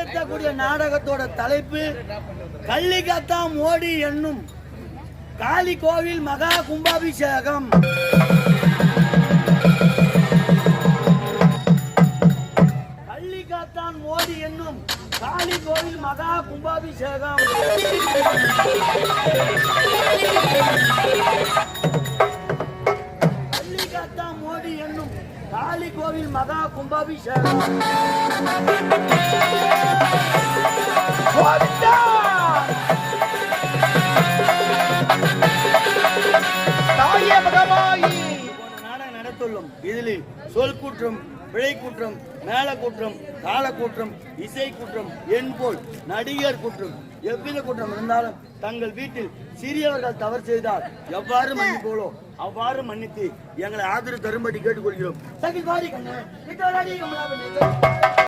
நடத்தக்கூடிய நாடகத்தோட தலைப்பு கள்ளிகத்தா மோடி என்னும் காளி கோவில் மகா கும்பாபிஷேகம். கள்ளிகாத்தான் மோடி என்னும் காளி கோவில் மகா கும்பாபிஷேகம். கள்ளிகாத்தான் மோடி என்னும் காளி கோவில் மகா கும்பாபிஷேகம். நாடகம் இதில் சொல் குற்றம் பிழை குற்றம் மேல குற்றம் கால குற்றம் இசை குற்றம் என்போல் நடிகர் குற்றம். எவ்வித குற்றம் இருந்தாலும் தங்கள் வீட்டில் சிறியவர்கள் தவறு செய்தால் எவ்வாறு மன்னிப்போலோ அவ்வாறு மன்னித்து எங்களை ஆதரவு தரும்படி கேட்டுக்கொள்கிறோம்.